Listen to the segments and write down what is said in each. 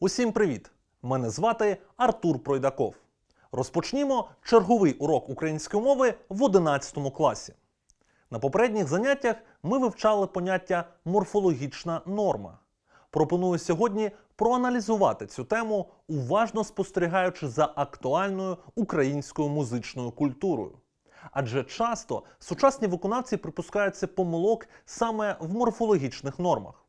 Усім привіт! Мене звати Артур Пройдаков. Розпочнімо черговий урок української мови в 11 класі. На попередніх заняттях ми вивчали поняття морфологічна норма. Пропоную сьогодні проаналізувати цю тему, уважно спостерігаючи за актуальною українською музичною культурою. Адже часто сучасні виконавці припускаються помилок саме в морфологічних нормах.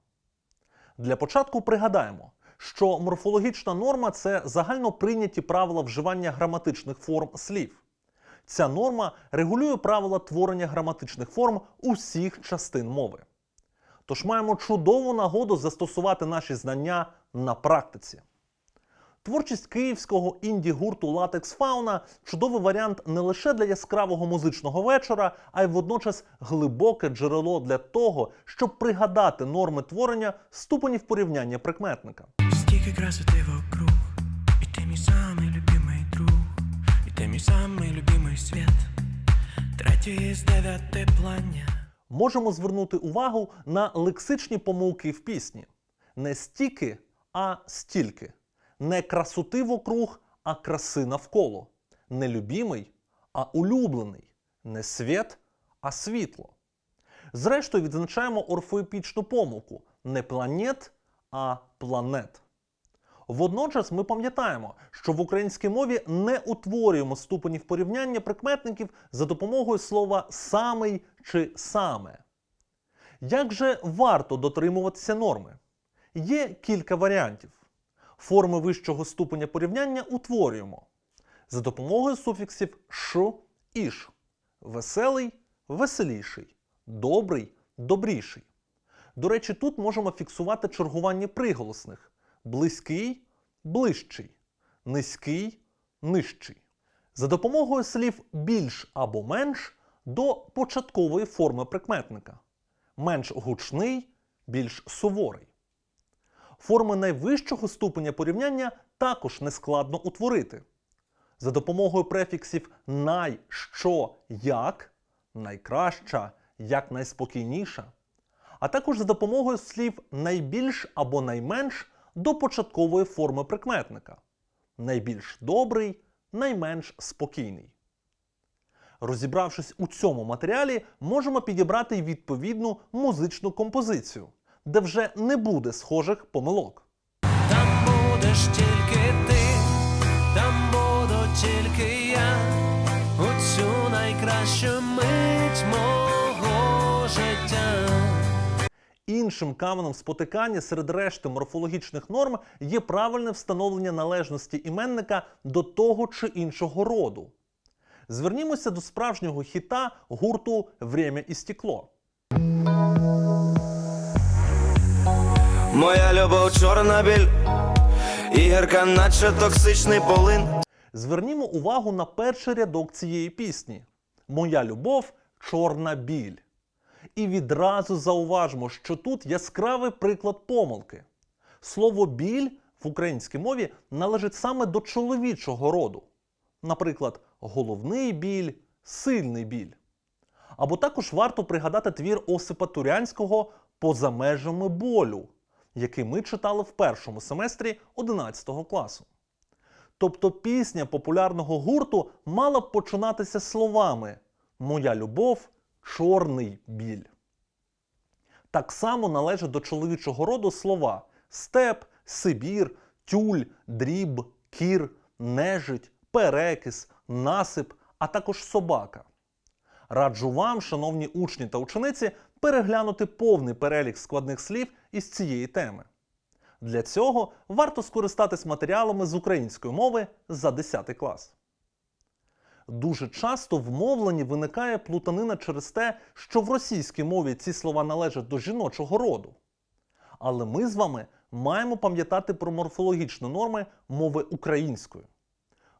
Для початку пригадаємо, що морфологічна норма це загально прийняті правила вживання граматичних форм слів. Ця норма регулює правила творення граматичних форм усіх частин мови. Тож маємо чудову нагоду застосувати наші знання на практиці. Творчість київського інді-гурту Латекс Фауна чудовий варіант не лише для яскравого музичного вечора, а й водночас глибоке джерело для того, щоб пригадати норми творення ступенів порівняння прикметника. Стільки красоти вокруг, і ти мій самий любимий друг, і ти мій самий любимий світ, третій із дев'яти планет. Можемо звернути увагу на лексичні помилки в пісні: не стільки, а стільки, не красоти вокруг, а краси навколо, не любімий, а улюблений, не світ, а світло. Зрештою, відзначаємо орфоепічну помилку. Не планет, а планет. Водночас ми пам'ятаємо, що в українській мові не утворюємо ступенів порівняння прикметників за допомогою слова самий чи саме. Як же варто дотримуватися норми? Є кілька варіантів. Форми вищого ступеня порівняння утворюємо за допомогою суфіксів ш і ш. Веселий веселіший, добрий добріший. До речі, тут можемо фіксувати чергування приголосних: близький ближчий, низький нижчий. За допомогою слів більш або менш до початкової форми прикметника. Менш гучний, більш суворий. Форми найвищого ступеня порівняння також нескладно утворити. За допомогою префіксів най, що, як, найкраща, як найспокійніша, а також за допомогою слів найбільш або найменш до початкової форми прикметника. Найбільш добрий, найменш спокійний. Розібравшись у цьому матеріалі, можемо підібрати відповідну музичну композицію, де вже не буде схожих помилок. Там будеш тільки ти, там буду тільки я, у цю найкращу мить мого життя. Іншим каменем спотикання серед решти морфологічних норм є правильне встановлення належності іменника до того чи іншого роду. Звернімося до справжнього хіта гурту Время і стекло. Моя любов чорна біль, ігерка, наче токсичний полин. Звернімо увагу на перший рядок цієї пісні: Моя любов чорна біль. І відразу зауважимо, що тут яскравий приклад помилки. Слово біль в українській мові належить саме до чоловічого роду. Наприклад, головний біль, сильний біль. Або також варто пригадати твір Осипа Турянського Поза межами болю, який ми читали в першому семестрі 11 класу. Тобто пісня популярного гурту мала б починатися словами Моя любов чорний біль. Так само належать до чоловічого роду слова степ, Сибір, тюль, дріб, кір, нежить, перекис, насип, а також собака. Раджу вам, шановні учні та учениці, переглянути повний перелік складних слів із цієї теми. Для цього варто скористатись матеріалами з української мови за 10 клас. Дуже часто в мовленні виникає плутанина через те, що в російській мові ці слова належать до жіночого роду. Але ми з вами маємо пам'ятати про морфологічні норми мови української.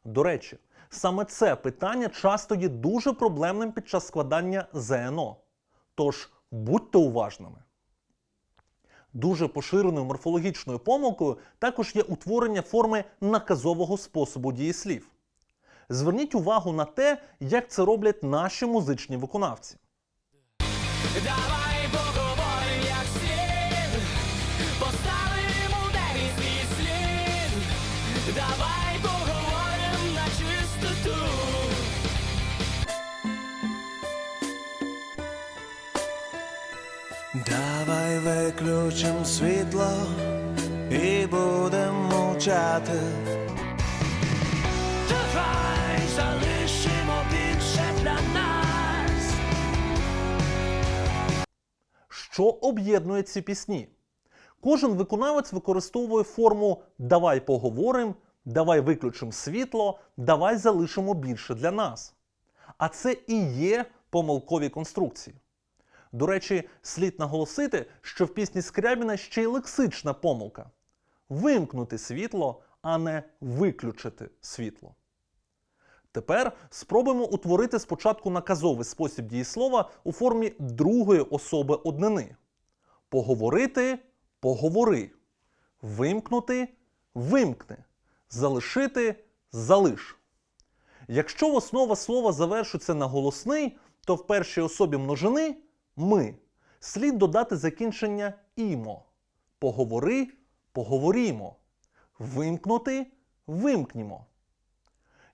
До речі, саме це питання часто є дуже проблемним під час складання ЗНО. Тож будьте уважними. Дуже поширеною морфологічною помилкою також є утворення форми наказового способу дієслів. Зверніть увагу на те, як це роблять наші музичні виконавці. Давай поставимо дев'ять свій слід. Давай поговорим на чистоту. Давай виключим світло і будемо мовчати. Давай! Що об'єднує ці пісні? Кожен виконавець використовує форму Давай поговорим, давай виключимо світло, давай залишимо більше для нас. А це і є помилкові конструкції. До речі, слід наголосити, що в пісні Скрябіна ще й лексична помилка: вимкнути світло, а не виключити світло. Тепер спробуємо утворити спочатку наказовий спосіб дієслова у формі другої особи однини. Поговорити поговори. Вимкнути вимкни. Залишити залиш. Якщо основа слова завершується на голосний, то в першій особі множини ми слід додати закінчення імо. Поговори поговорімо. Вимкнути вимкнімо.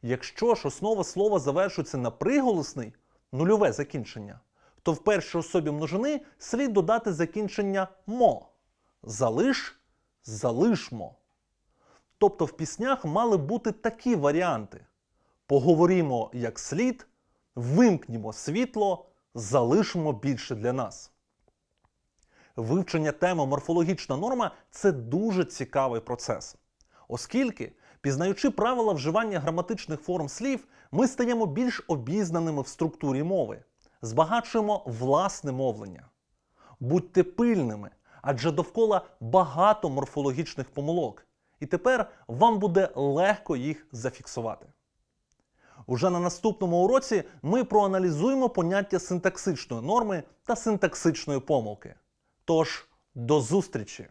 Якщо ж основа слова завершується на приголосний нульове закінчення, то в першій особі множини слід додати закінчення мо. Залиш залишмо. Тобто в піснях мали бути такі варіанти: поговоримо як слід, вимкнімо світло, залишимо більше для нас. Вивчення теми морфологічна норма це дуже цікавий процес. Оскільки, пізнаючи правила вживання граматичних форм слів, ми стаємо більш обізнаними в структурі мови, збагачуємо власне мовлення. Будьте пильними, адже довкола багато морфологічних помилок, і тепер вам буде легко їх зафіксувати. Уже на наступному уроці ми проаналізуємо поняття синтаксичної норми та синтаксичної помилки. Тож, до зустрічі!